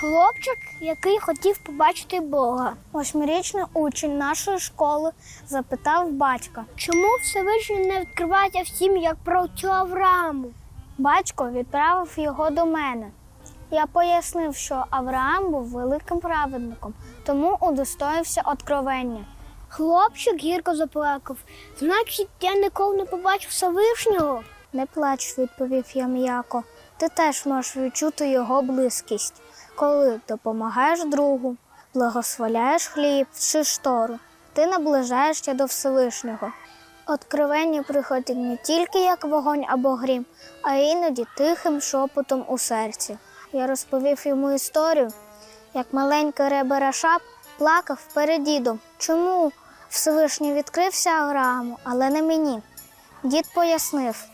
Хлопчик, який хотів побачити Бога. Восьмирічний учень нашої школи запитав батька, чому Всевишній не відкривається всім, як про цю Аврааму? Батько відправив його до мене. Я пояснив, що Авраам був великим праведником, тому удостоївся откровення. Хлопчик гірко заплакав. Значить, я ніколи не побачив Всевишнього. Не плач, відповів я м'яко. Ти теж можеш відчути його близькість, коли допомагаєш другу, благословляєш хліб чи штору. Ти наближаєшся до Всевишнього. Откровення приходить не тільки як вогонь або грім, а іноді тихим шепотом у серці. Я розповів йому історію, як маленький реберашап плакав перед дідом. Чому Всевишній відкрився Аврааму, але не мені? Дід пояснив,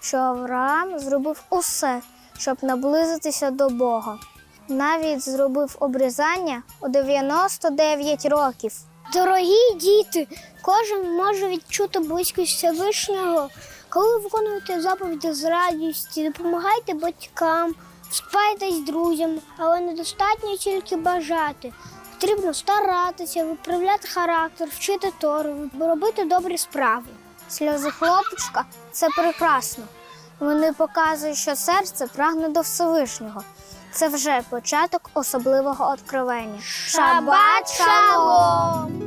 що Авраам зробив усе, щоб наблизитися до Бога. Навіть зробив обрізання у 99 років. Дорогі діти, кожен може відчути близькість Всевишнього, коли виконуєте заповіді з радістю, допомагайте батькам, спайтесь друзям, але недостатньо тільки бажати. Потрібно старатися, виправляти характер, вчити Тору, робити добрі справи. Сльози хлопчика це прекрасно. Вони показують, що серце прагне до Всевишнього. Це вже початок особливого откровення. Шабат шалом!